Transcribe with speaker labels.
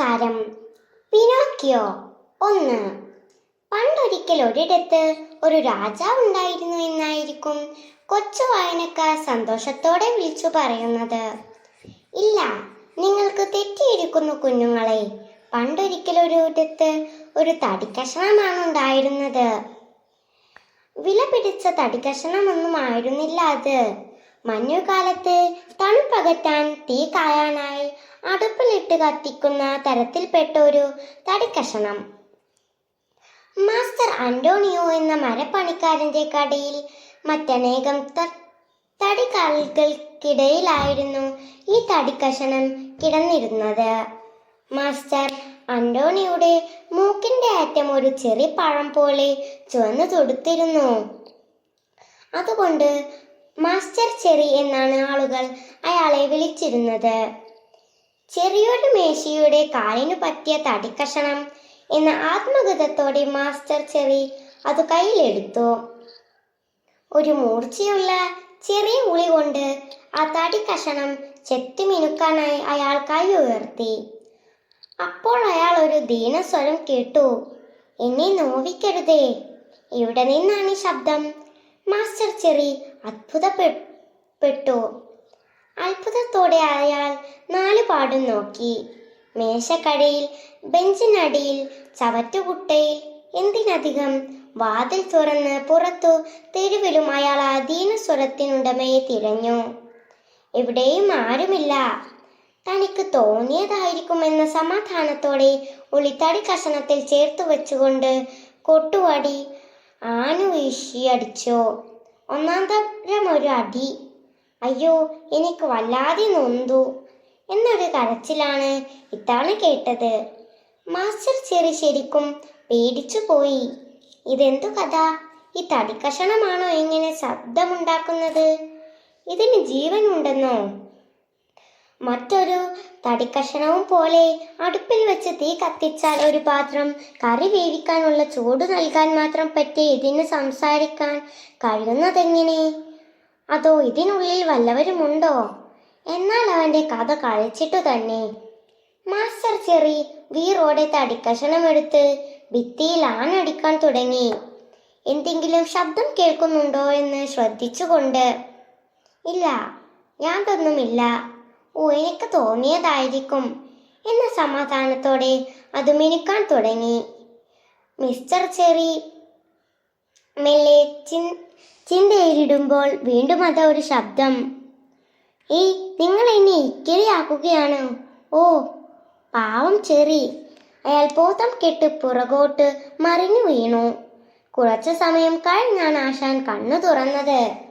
Speaker 1: നമസ്കാരം. പിനോക്കിയോ ഒന്ന്. പണ്ടൊരിക്കൽ ഒരിടത്ത് ഒരു രാജാവ് ഉണ്ടായിരുന്നു എന്നായിരിക്കും കൊച്ചു വായനക്കാർ സന്തോഷത്തോടെ വിളിച്ചു പറയുന്നത്. ഇല്ല നിങ്ങൾക്ക് തെറ്റിയിരിക്കുന്നു കുഞ്ഞുങ്ങളെ. പണ്ടൊരിക്കൽ ഒരിടത്ത് ഒരു തടിക്കഷണമാണ് ഉണ്ടായിരുന്നത്. വില പിടിച്ച തടിക്കഷണമൊന്നും ആയിരുന്നില്ല അത്. മഞ്ഞുകാലത്ത് തണുപ്പകറ്റാൻ തീ കായാനായി അടുപ്പിലിട്ട് കത്തിക്കുന്ന തരത്തിൽപ്പെട്ട ഒരു തടിക്കഷണം മാസ്റ്റർ അന്റോണിയോ എന്ന മരപ്പണിക്കാരന്റെ കടയിൽ മറ്റനേകം ത- തടികാലുകൾക്കിടയിലായിരുന്നു ഈ തടിക്കഷണം കിടന്നിരുന്നത്. മാസ്റ്റർ അന്റോണിയുടെ മൂക്കിന്റെ അറ്റം ഒരു ചെറിയ പഴം പോലെ ചുവന്നു തൊടുത്തിരുന്നു. അതുകൊണ്ട് മാസ്റ്റർ ചെറി എന്നാണ് ആളുകൾ അയാളെ വിളിച്ചിരുന്നത്. ചെറിയൊരു മേശയുടെ കാലിനു പറ്റിയ തടിക്കഷണം എന്ന ആത്മഗതത്തോടെ മാസ്റ്റർ ചെറി അത് കയ്യിലെടുത്തു. ഒരു മൂർച്ചയുള്ള ചെറിയ ഉളി കൊണ്ട് ആ തടിക്കഷണം ചെത്തി മിനുക്കാനായി അയാൾ കൈ ഉയർത്തി. അപ്പോൾ അയാൾ ഒരു ദീനസ്വരം കേട്ടു. എന്നെ നോവിക്കരുതേ. ഇവിടെ നിന്നാണ് ഈ ശബ്ദം? മാസ്റ്റർ ചെറി അത്ഭുതപ്പെട്ടു അത്ഭുതത്തോടെ അയാൾ നാലുപാടും നോക്കി. മേശക്കടയിൽ ബെഞ്ചിനടിയിൽ ചവറ്റുകുട്ടയിൽ എന്തിനധികം വാതിൽ തുറന്ന് പുറത്തു തെരുവിലും അയാൾ അധീന സ്വരത്തിനുടമയെ തിരഞ്ഞു. എവിടെയും ആരുമില്ല. തനിക്ക് തോന്നിയതായിരിക്കുമെന്ന സമാധാനത്തോടെ ഉളിത്തടി കഷണത്തിൽ ചേർത്ത് വെച്ചുകൊണ്ട് കൊട്ടുവടി ആനു വീശി അടിച്ചു ഒന്നാം തരം ഒരു അടി. അയ്യോ എനിക്ക് വല്ലാതെ നൊന്തു. എന്നൊരു കരച്ചിലാണ് ഇത്തവണ കേട്ടത്. മാസ്റ്റർ ചെറി ശരിക്കും പേടിച്ചു പോയി. ഇതെന്തു കഥ? ഈ തടിക്കഷണമാണോ എങ്ങനെ ശബ്ദമുണ്ടാക്കുന്നത്? ഇതിന് ജീവനുണ്ടെന്നോ? മറ്റൊരു തടിക്കഷണവും പോലെ അടുപ്പിൽ വെച്ച് തീ കത്തിച്ചാൽ ഒരു പാത്രം കറി വേവിക്കാനുള്ള ചൂട് നൽകാൻ മാത്രം പറ്റിയ ഇതിന് സംസാരിക്കാൻ കഴിയുന്നതെങ്ങനെ? അതോ ഇതിനുള്ളിൽ വല്ലവരുമുണ്ടോ? എന്നാൽ അവന്റെ കഥ കഴിച്ചിട്ടു തന്നെ. മാസ്റ്റർ ചെറി വീറോടെ തടിക്കഷണമെടുത്ത് ഭിത്തിയിൽ ആണടിക്കാൻ തുടങ്ങി. എന്തെങ്കിലും ശബ്ദം കേൾക്കുന്നുണ്ടോ എന്ന് ശ്രദ്ധിച്ചുകൊണ്ട്. ഇല്ല യാതൊന്നുമില്ല ഓ എനിക്ക് തോന്നിയതായിരിക്കും എന്ന സമാധാനത്തോടെ അത് മിനുക്കാൻ തുടങ്ങി. മിസ്റ്റർ ചെറി മെല്ലെ ചിൻ ചിന്തയിലിടുമ്പോൾ വീണ്ടും അതാ ഒരു ശബ്ദം. ഏയ് നിങ്ങൾ എന്നെ ഇക്കിരിയാക്കുകയാണ് ഓ പാവം ചെറി. അയാൾ പോത്തം കെട്ട് പുറകോട്ട് മറിഞ്ഞു വീണു. കുറച്ചു സമയം കഴിഞ്ഞാണ് ആശാൻ കണ്ണു തുറന്നത്.